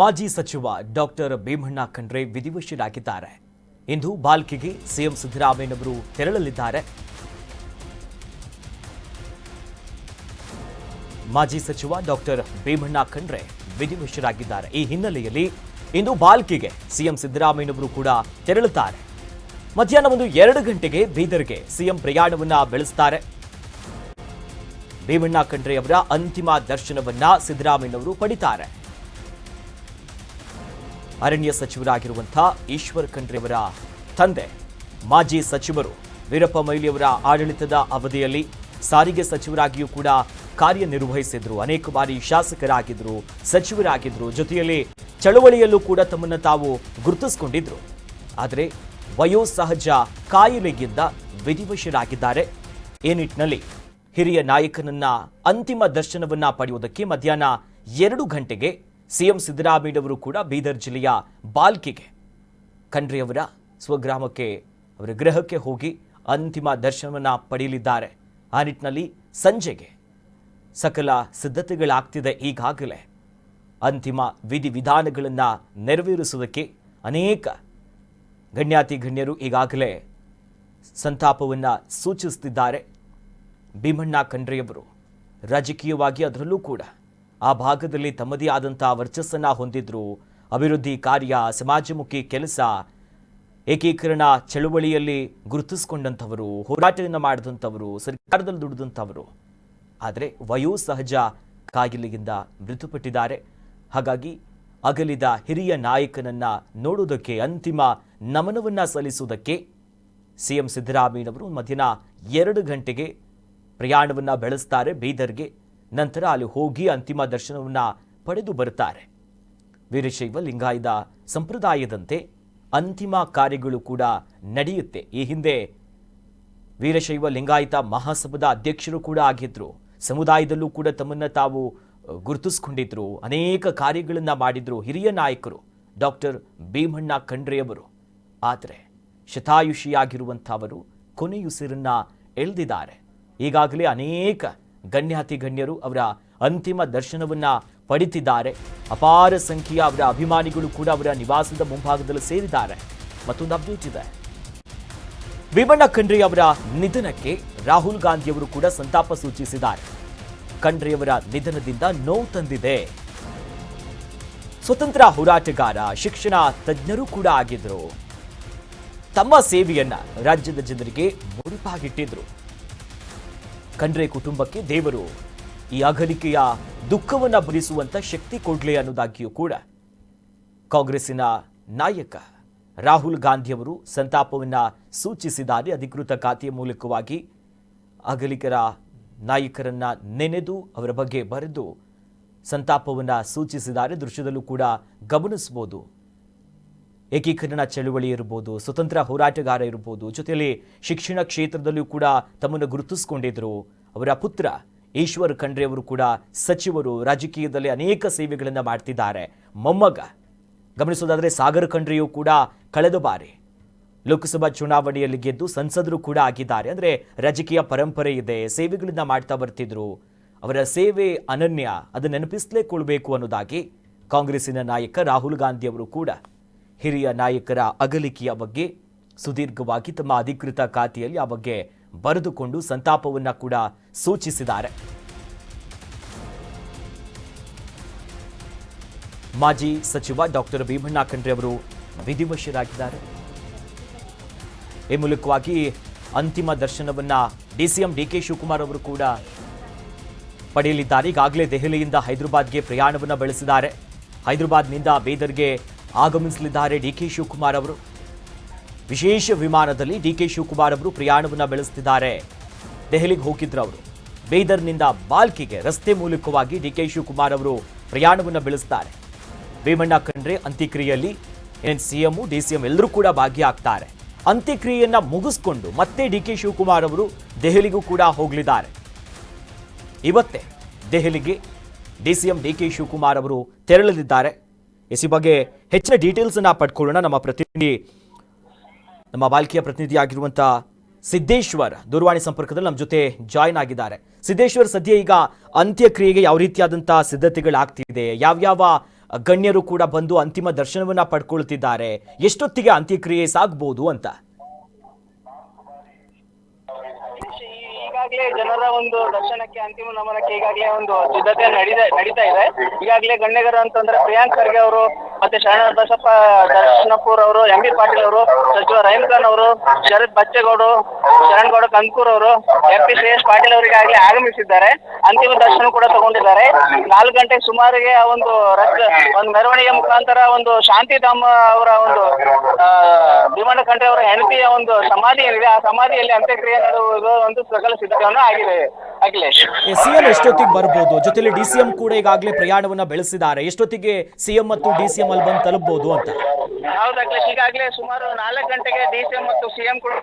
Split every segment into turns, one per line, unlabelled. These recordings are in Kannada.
ಮಾಜಿ ಸಚಿವ ಡಾಕ್ಟರ್ ಭೀಮಣ್ಣ ಖಂಡ್ರೆ ವಿಧಿವಶರಾಗಿದ್ದಾರೆ. ಇಂದು ಬಾಲ್ಕಿಗೆ ಸಿಎಂ ಸಿದ್ದರಾಮಯ್ಯನವರು ತೆರಳಲಿದ್ದಾರೆ. ಮಾಜಿ ಸಚಿವ ಡಾಕ್ಟರ್ ಭೀಮಣ್ಣ ಖಂಡ್ರೆ ವಿಧಿವಶರಾಗಿದ್ದಾರೆ. ಈ ಹಿನ್ನೆಲೆಯಲ್ಲಿ ಇಂದು ಬಾಲ್ಕಿಗೆ ಸಿಎಂ ಸಿದ್ದರಾಮಯ್ಯನವರು ಕೂಡ ತೆರಳುತ್ತಾರೆ. ಮಧ್ಯಾಹ್ನ ಒಂದು ಎರಡು ಗಂಟೆಗೆ ಬೀದರ್ಗೆ ಸಿಎಂ ಪ್ರಯಾಣವನ್ನ ಬೆಳೆಸುತ್ತಾರೆ ಭೀಮಣ್ಣ ಖಂಡ್ರೆ ಅವರ ಅಂತಿಮ ದರ್ಶನವನ್ನ ಸಿದ್ದರಾಮಯ್ಯನವರು ಪಡಿತಾರೆ. ಅರಣ್ಯ ಸಚಿವರಾಗಿರುವಂಥ ಈಶ್ವರ್ ಖಂಡ್ರೆ ಅವರ ತಂದೆ, ಮಾಜಿ ಸಚಿವರು ವೀರಪ್ಪ ಮೊಯ್ಲಿಯವರ ಆಡಳಿತದ ಅವಧಿಯಲ್ಲಿ ಸಾರಿಗೆ ಸಚಿವರಾಗಿಯೂ ಕೂಡ ಕಾರ್ಯನಿರ್ವಹಿಸಿದ್ರು. ಅನೇಕ ಬಾರಿ ಶಾಸಕರಾಗಿದ್ರು, ಸಚಿವರಾಗಿದ್ರು. ಜೊತೆಯಲ್ಲಿ ಚಳವಳಿಯಲ್ಲೂ ಕೂಡ ತಮ್ಮನ್ನು ತಾವು ಗುರುತಿಸಿಕೊಂಡಿದ್ರು. ಆದರೆ ವಯೋಸಹಜ ಕಾಯಿಲೆಗಿಂದ ವಿಧಿವಶರಾಗಿದ್ದಾರೆ. ಈ ನಿಟ್ಟಿನಲ್ಲಿ ಹಿರಿಯ ನಾಯಕನನ್ನ ಅಂತಿಮ ದರ್ಶನವನ್ನ ಪಡೆಯುವುದಕ್ಕೆ ಮಧ್ಯಾಹ್ನ ಎರಡು ಗಂಟೆಗೆ ಸಿಎಂ ಸಿದ್ದರಾಮಯ್ಯನವರು ಕೂಡ ಬೀದರ್ ಜಿಲ್ಲೆಯ ಬಾಲ್ಕಿಗೆ, ಖಂಡ್ರೆಯವರ ಸ್ವಗ್ರಾಮಕ್ಕೆ, ಅವರ ಗೃಹಕ್ಕೆ ಹೋಗಿ ಅಂತಿಮ ದರ್ಶನವನ್ನು ಪಡೆಯಲಿದ್ದಾರೆ. ಆ ನಿಟ್ಟಿನಲ್ಲಿ ಸಂಜೆಗೆ ಸಕಲ ಸಿದ್ಧತೆಗಳಾಗ್ತಿದೆ. ಈಗಾಗಲೇ ಅಂತಿಮ ವಿಧಿವಿಧಾನಗಳನ್ನು ನೆರವೇರಿಸುವುದಕ್ಕೆ ಅನೇಕ ಗಣ್ಯಾತಿ ಗಣ್ಯರು ಈಗಾಗಲೇ ಸಂತಾಪವನ್ನು ಸೂಚಿಸುತ್ತಿದ್ದಾರೆ. ಭೀಮಣ್ಣ ಖಂಡ್ರೆಯವರು ರಾಜಕೀಯವಾಗಿ ಅದರಲ್ಲೂ ಕೂಡ ಆ ಭಾಗದಲ್ಲಿ ತಮ್ಮದೇ ಆದಂಥ ವರ್ಚಸ್ಸನ್ನು ಹೊಂದಿದ್ರು. ಅಭಿವೃದ್ಧಿ ಕಾರ್ಯ, ಸಮಾಜಮುಖಿ ಕೆಲಸ ಏಕೀಕರಣ ಚಳುವಳಿಯಲ್ಲಿ ಗುರುತಿಸಿಕೊಂಡಂಥವರು ಹೋರಾಟವನ್ನು ಮಾಡಿದಂಥವರು, ಸರ್ಕಾರದಲ್ಲಿ ದುಡಿದಂಥವರು. ಆದರೆ ವಯೋಸಹಜ ಕಾಯಿಲೆಯಿಂದ ಮೃತುಪಟ್ಟಿದ್ದಾರೆ. ಹಾಗಾಗಿ ಅಗಲಿದ ಹಿರಿಯ ನಾಯಕನನ್ನ ನೋಡುವುದಕ್ಕೆ ಅಂತಿಮ ನಮನವನ್ನ ಸಲ್ಲಿಸುವುದಕ್ಕೆ ಸಿಎಂ ಸಿದ್ದರಾಮಯ್ಯನವರು ಮಧ್ಯಾಹ್ನ ಎರಡು ಗಂಟೆಗೆ ಪ್ರಯಾಣವನ್ನ ಬೆಳೆಸ್ತಾರೆ ಬೀದರ್ಗೆ. ನಂತರ ಅಲ್ಲಿ ಹೋಗಿ ಅಂತಿಮ ದರ್ಶನವನ್ನ ಪಡೆದು ಬರುತ್ತಾರೆ. ವೀರಶೈವ ಲಿಂಗಾಯತ ಸಂಪ್ರದಾಯದಂತೆ ಅಂತಿಮ ಕಾರ್ಯಗಳು ಕೂಡ ನಡೆಯುತ್ತೆ. ಈ ಹಿಂದೆ ವೀರಶೈವ ಲಿಂಗಾಯತ ಮಹಾಸಭದ ಅಧ್ಯಕ್ಷರು ಕೂಡ ಆಗಿದ್ರು. ಸಮುದಾಯದಲ್ಲೂ ಕೂಡ ತಮ್ಮನ್ನ ತಾವು ಗುರುತಿಸ್ಕೊಂಡಿದ್ರು. ಅನೇಕ ಕಾರ್ಯಗಳನ್ನು ಮಾಡಿದ್ರು ಹಿರಿಯ ನಾಯಕರು ಡಾಕ್ಟರ್ ಭೀಮಣ್ಣ ಖಂಡ್ರೆಯವರು. ಆದರೆ ಶತಾಯುಷಿಯಾಗಿರುವಂಥವರು ಕೊನೆಯುಸಿರನ್ನು ಎಳೆದಿದ್ದಾರೆ. ಈಗಾಗಲೇ ಅನೇಕ ಗಣ್ಯಾತಿ ಗಣ್ಯರು ಅವರ ಅಂತಿಮ ದರ್ಶನವನ್ನ ಪಡಿತಿದ್ದಾರೆ. ಅಪಾರ ಸಂಖ್ಯೆಯ ಅವರ ಅಭಿಮಾನಿಗಳು ಕೂಡ ಅವರ ನಿವಾಸದ ಮುಂಭಾಗದಲ್ಲಿ ಸೇರಿದ್ದಾರೆ. ಮತ್ತೊಂದು ಅಪ್ಡೇಟ್ ಇದೆ. ಭೀಮಣ್ಣ ಖಂಡ್ರೆ ಅವರ ನಿಧನಕ್ಕೆ ರಾಹುಲ್ ಗಾಂಧಿಯವರು ಕೂಡ ಸಂತಾಪ ಸೂಚಿಸಿದ್ದಾರೆ. ಖಂಡ್ರೆಯವರ ನಿಧನದಿಂದ ನೋವು ತಂದಿದೆ. ಸ್ವತಂತ್ರ ಹೋರಾಟಗಾರ, ಶಿಕ್ಷಣ ತಜ್ಞರು ಕೂಡ ಆಗಿದ್ರು. ತಮ್ಮ ಸೇವೆಯನ್ನ ರಾಜ್ಯದ ಜನರಿಗೆ ಮುಡಿಪಾಗಿಟ್ಟಿದ್ರು. ಖಂಡ್ರೆ ಕುಟುಂಬಕ್ಕೆ ದೇವರು ಈ ಅಗಲಿಕೆಯ ದುಃಖವನ್ನು ಭರಿಸುವಂಥ ಶಕ್ತಿ ಕೊಡ್ಲಿ ಅನ್ನೋದಾಗಿಯೂ ಕೂಡ ಕಾಂಗ್ರೆಸ್ಸಿನ ನಾಯಕ ರಾಹುಲ್ ಗಾಂಧಿಯವರು ಸಂತಾಪವನ್ನು ಸೂಚಿಸಿದ್ದಾರೆ. ಅಧಿಕೃತ ಖಾತೆಯ ಮೂಲಕವಾಗಿ ಅಗಲಿಕರ ನಾಯಕರನ್ನ ನೆನೆದು ಅವರ ಬಗ್ಗೆ ಬರೆದು ಸಂತಾಪವನ್ನು ಸೂಚಿಸಿದ್ದಾರೆ. ದೃಶ್ಯದಲ್ಲೂ ಕೂಡ ಗಮನಿಸಬಹುದು. ಏಕೀಕರಣ ಚಳುವಳಿ ಇರ್ಬೋದು, ಸ್ವತಂತ್ರ ಹೋರಾಟಗಾರ ಇರ್ಬೋದು, ಜೊತೆಯಲ್ಲಿ ಶಿಕ್ಷಣ ಕ್ಷೇತ್ರದಲ್ಲೂ ಕೂಡ ತಮ್ಮನ್ನು ಗುರುತಿಸಿಕೊಂಡಿದ್ದರು. ಅವರ ಪುತ್ರ ಈಶ್ವರ್ ಖಂಡ್ರೆ ಅವರು ಕೂಡ ಸಚಿವರು, ರಾಜಕೀಯದಲ್ಲಿ ಅನೇಕ ಸೇವೆಗಳನ್ನು ಮಾಡ್ತಿದ್ದಾರೆ. ಮೊಮ್ಮಗ, ಗಮನಿಸೋದಾದರೆ ಸಾಗರ್ ಖಂಡ್ರೆಯು ಕೂಡ ಕಳೆದ ಬಾರಿ ಲೋಕಸಭಾ ಚುನಾವಣೆಯಲ್ಲಿ ಗೆದ್ದು ಸಂಸದರು ಕೂಡ ಆಗಿದ್ದಾರೆ. ಅಂದರೆ ರಾಜಕೀಯ ಪರಂಪರೆ ಇದೆ, ಸೇವೆಗಳನ್ನು ಮಾಡ್ತಾ ಬರ್ತಿದ್ರು. ಅವರ ಸೇವೆ ಅನನ್ಯ ಅದು ನೆನಪಿಸಲೇಕೊಳ್ಬೇಕು ಅನ್ನೋದಾಗಿ ಕಾಂಗ್ರೆಸ್ಸಿನ ನಾಯಕ ರಾಹುಲ್ ಗಾಂಧಿ ಅವರು ಕೂಡ ಹಿರಿಯ ನಾಯಕರ ಅಗಲಿಕೆಯ ಬಗ್ಗೆ ಸುದೀರ್ಘವಾಗಿ ತಮ್ಮ ಅಧಿಕೃತ ಖಾತೆಯಲ್ಲಿ ಆ ಬಗ್ಗೆ ಬರೆದುಕೊಂಡು ಸಂತಾಪವನ್ನ ಕೂಡ ಸೂಚಿಸಿದ್ದಾರೆ. ಮಾಜಿ ಸಚಿವ ಡಾಕ್ಟರ್ ಭೀಮಣ್ಣ ಖಂಡ್ರೆ ಅವರು ವಿಧಿವಶರಾಗಿದ್ದಾರೆ. ಈ ಮೂಲಕವಾಗಿ ಅಂತಿಮ ದರ್ಶನವನ್ನ ಡಿಸಿಎಂ ಡಿ ಕೆ ಶಿವಕುಮಾರ್ ಅವರು ಕೂಡ ಪಡೆಯಲಿದ್ದಾರೆ. ಈಗಾಗಲೇ ದೆಹಲಿಯಿಂದ ಹೈದರಾಬಾದ್ಗೆ ಪ್ರಯಾಣವನ್ನು ಬೆಳೆಸಿದ್ದಾರೆ. ಹೈದರಾಬಾದ್ನಿಂದ ಬೀದರ್ಗೆ ಆಗಮಿಸಲಿದ್ದಾರೆ ಡಿಕೆ ಶಿವಕುಮಾರ್ ಅವರು. ವಿಶೇಷ ವಿಮಾನದಲ್ಲಿ ಡಿಕೆ ಶಿವಕುಮಾರ್ ಅವರು ಪ್ರಯಾಣವನ್ನು ಬೆಳೆಸ್ತಿದ್ದಾರೆ. ದೆಹಲಿಗೆ ಹೋಗಿದ್ರು ಅವರು. ಬೀದರ್ನಿಂದ ಬಾಲ್ಕಿಗೆ ರಸ್ತೆ ಮೂಲಕವಾಗಿ ಡಿಕೆ ಶಿವಕುಮಾರ್ ಅವರು ಪ್ರಯಾಣವನ್ನು ಬೆಳೆಸ್ತಾರೆ. ಭೀಮಣ್ಣ ಖಂಡ್ರೆ ಅಂತ್ಯಕ್ರಿಯೆಯಲ್ಲಿ ಏನ್ ಸಿಎಂ ಡಿಸಿಎಂ ಎಲ್ಲರೂ ಕೂಡ ಭಾಗಿಯಾಗ್ತಾರೆ. ಅಂತ್ಯಕ್ರಿಯೆಯನ್ನು ಮುಗಿಸ್ಕೊಂಡು ಮತ್ತೆ ಡಿ ಕೆ ಶಿವಕುಮಾರ್ ಅವರು ದೆಹಲಿಗೂ ಕೂಡ ಹೋಗಲಿದ್ದಾರೆ. ಇವತ್ತೇ ದೆಹಲಿಗೆ ಡಿಸಿಎಂ ಡಿ ಕೆ ಶಿವಕುಮಾರ್ ಅವರು ತೆರಳಲಿದ್ದಾರೆ. ಎಸ್ ಬಗ್ಗೆ ಹೆಚ್ಚಿನ ಡೀಟೇಲ್ಸ್ ಅನ್ನ ಪಡ್ಕೊಳ್ಳೋಣ. ನಮ್ಮ ಪ್ರತಿನಿಧಿ, ನಮ್ಮ ಬಾಲ್ಕಿಯ ಪ್ರತಿನಿಧಿಯಾಗಿರುವಂಥ ಸಿದ್ದೇಶ್ವರ್ ದೂರವಾಣಿ ಸಂಪರ್ಕದಲ್ಲಿ ನಮ್ಮ ಜೊತೆ ಜಾಯ್ನ್ ಆಗಿದ್ದಾರೆ. ಸಿದ್ದೇಶ್ವರ್, ಸದ್ಯ ಈಗ ಅಂತ್ಯಕ್ರಿಯೆಗೆ ಯಾವ ರೀತಿಯಾದಂಥ ಸಿದ್ಧತೆಗಳಾಗ್ತಿದೆ? ಯಾವ್ಯಾವ ಗಣ್ಯರು ಕೂಡ ಬಂದು ಅಂತಿಮ ದರ್ಶನವನ್ನ ಪಡ್ಕೊಳ್ತಿದ್ದಾರೆ? ಎಷ್ಟೊತ್ತಿಗೆ ಅಂತ್ಯಕ್ರಿಯೆ ಸಾಗ್ಬೋದು ಅಂತ.
ಈಗಾಗಲೇ ಜನರ ಒಂದು ದರ್ಶನಕ್ಕೆ, ಅಂತಿಮ ನಮನಕ್ಕೆ ಈಗಾಗಲೇ ಒಂದು ಸಿದ್ಧತೆ ನಡೀತಾ ನಡೀತಾ ಇದೆ. ಈಗಾಗಲೇ ಗಣ್ಯಗರು ಅಂತಂದ್ರೆ ಪ್ರಿಯಾಂಕ್ ಖರ್ಗೆ ಅವರು ಮತ್ತೆ ಶರಣ ಬಸಪ್ಪ ದರ್ಶನಪುರ್ ಅವರು, ಎಂ ಬಿ ಪಾಟೀಲ್ ಅವರು, ಸಚಿವ ರಹೀಂ ಖಾನ್ ಅವರು, ಶರತ್ ಬಚ್ಚೇಗೌಡ, ಶರಣಗೌಡ ಕಂಕೂರ್ ಅವರು, ಎಂ ಪಿ ಶ್ರೇಯಸ್ ಪಾಟೀಲ್ ಅವರಿಗೆ ಈಗಾಗಲೇ ಆಗಮಿಸಿದ್ದಾರೆ. ಅಂತಿಮ ದರ್ಶನ ಕೂಡ ತಗೊಂಡಿದ್ದಾರೆ. ನಾಲ್ಕು ಗಂಟೆಗೆ ಸುಮಾರಿಗೆ ಆ ಒಂದು ರಸ್ತೆ ಒಂದು ಮೆರವಣಿಗೆ ಮುಖಾಂತರ ಒಂದು ಶಾಂತಿಧಾಮ ಅವರ ಒಂದು ಭೀಮಣ್ಣ ಖಂಡ್ರೆ ಅವರ ಹೆಂಡತಿಯ ಒಂದು ಸಮಾಧಿ ಏನಿದೆ ಆ ಸಮಾಧಿಯಲ್ಲಿ ಅಂತ್ಯಕ್ರಿಯೆ ನಡೆಯುವುದು ಒಂದು ಸಕಲ ಸಿದ್ಧತೆಯನ್ನು ಆಗಿದೆ.
ಸಿಎಂ ಎಷ್ಟೊತ್ತಿಗೆ ಬರ್ಬೋದು? ಜೊತೆಲಿ ಡಿಸಿಎಂ ಕೂಡ ಈಗಾಗಲೇ ಪ್ರಯಾಣವನ್ನ ಬೆಳೆಸಿದ್ದಾರೆ. ಎಷ್ಟೊತ್ತಿಗೆ ಸಿಎಂ ಮತ್ತು ಡಿಸಿಎಂ ಅಲ್ಲಿ ಬಂದು ತಲುಪಬಹುದು ಅಂತ?
ಹೌದು ಈಗಾಗ್ಲೇ ಸುಮಾರು ನಾಲ್ಕು ಗಂಟೆಗೆ ಡಿ ಸಿ ಮತ್ತು ಸಿಎಂ ಕೂಡ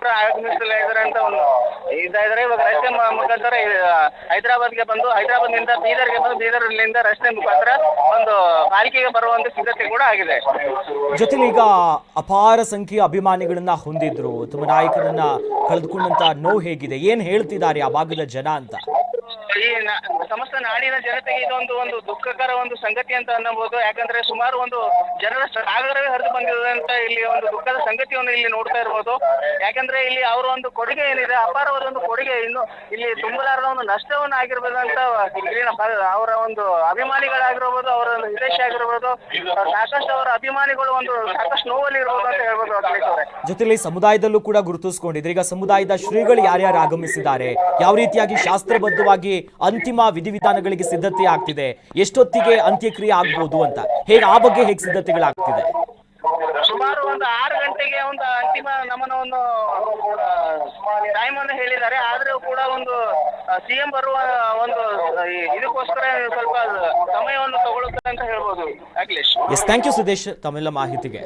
ಇದ್ದಾರೆ ಅಂತ ಒಂದು ಇದ್ದಾರೆ ಇವಾಗ ರಸ್ತೆ ಮುಖಾಂತರ ಹೈದರಾಬಾದ್ಗೆ ಬಂದು ಬೀದರ್ಗೆ ಬಂದು ಬೀದರ್ನಿಂದ ರಸ್ತೆ ಮುಖಾಂತರ ಒಂದು ಪಾಲಿಕೆಗೆ ಬರುವಂತ ಸಿದ್ಧತೆ ಕೂಡ ಆಗಿದೆ.
ಜೊತೆಗೆ ಈಗ ಅಪಾರ ಸಂಖ್ಯೆಯ ಅಭಿಮಾನಿಗಳನ್ನ ಹೊಂದಿದ್ರು ತಮ್ಮ ನಾಯಕರನ್ನ ಕಳೆದುಕೊಂಡಂತ ನೋವು ಹೇಗಿದೆ? ಏನ್ ಹೇಳ್ತಿದ್ದಾರೆ ಆ ಭಾಗದ ಜನ ಅಂತ?
ಈ ಸಮಸ್ತ ನಾಡಿನ ಜನತೆಗೆ ಇದೊಂದು, ಒಂದು ದುಃಖಕರ ಒಂದು ಸಂಗತಿ ಅಂತ ಅನ್ನಬಹುದು ಯಾಕಂದ್ರೆ ಸುಮಾರು ಒಂದು ಜನರ ಸಾಗರವೇ ಹರಿದು ಬಂದಿದೆ ಅಂತ ಇಲ್ಲಿ ಒಂದು ದುಃಖದ ಸಂಗತಿಯನ್ನು ಇಲ್ಲಿ ನೋಡ್ತಾ ಇರ್ಬೋದು. ಯಾಕಂದ್ರೆ ಇಲ್ಲಿ ಅವರ ಒಂದು ಕೊಡುಗೆ ಏನಿದೆ, ಅಪಾರವಾದ ಒಂದು ಕೊಡುಗೆ ಇನ್ನು ಇಲ್ಲಿ ತುಂಬಲಾರದ ಒಂದು ನಷ್ಟವನ್ನು ಆಗಿರ್ಬೋದಂತ ಇಲ್ಲಿನ ಅವರ ಒಂದು ಅಭಿಮಾನಿಗಳಾಗಿರ್ಬೋದು, ಅವರ ಒಂದು ಹಿತೈಷಿ ಆಗಿರ್ಬೋದು, ಸಾಕಷ್ಟು ಅವರ ಅಭಿಮಾನಿಗಳು ಒಂದು ಸಾಕಷ್ಟು ನೋವಲ್ಲಿ ಇರ್ಬೋದು ಅಂತ ಹೇಳ್ಬೋದು ಅಖಿಲೇಶ್
ಸಮುದಾಯದಲ್ಲೂ ಕೂಡ ಗುರುತಿಸಿಕೊಂಡಿದ್ರೆ. ಈಗ ಸಮುದಾಯದ ಶ್ರೀಗಳು ಯಾರ್ಯಾರು ಆಗಮಿಸಿದ್ದಾರೆ? ಯಾವ ರೀತಿಯಾಗಿ ಶಾಸ್ತ್ರಬದ್ಧವಾಗಿ ಅಂತಿಮ ವಿಧಿವಿಧಾನಗಳಿಗೆ ಸಿದ್ಧತೆ ಆಗ್ತಿದೆ ಎಷ್ಟೊತ್ತಿಗೆ ಅಂತ್ಯಕ್ರಿಯೆ ಆಗ್ಬಹುದು ಅಂತ. ಹೇಗೆ ಆ ಬಗ್ಗೆ ಹೇಗೆ ಸಿದ್ಧತೆಗಳಾಗ್ತಿದೆ?
ಸುಮಾರು ಒಂದು ಆರು ಗಂಟೆಗೆ ಒಂದು ಅಂತಿಮ ನಮನವನ್ನು ಟೈಮ್ ಅನ್ನು ಹೇಳಿದ್ದಾರೆ. ಆದ್ರೂ ಕೂಡ ಒಂದು ಸಿಎಂ ಬರುವ ಒಂದು ಇದಕ್ಕೋಸ್ಕರ ಸ್ವಲ್ಪ ಸಮಯವನ್ನು ತಗೊಳ್ಳುತ್ತೆ ಅಂತ ಹೇಳ್ಬೋದು. Akhilesh
yes thank you Sudesh ತಮ್ಮೆಲ್ಲ ಮಾಹಿತಿಗೆ.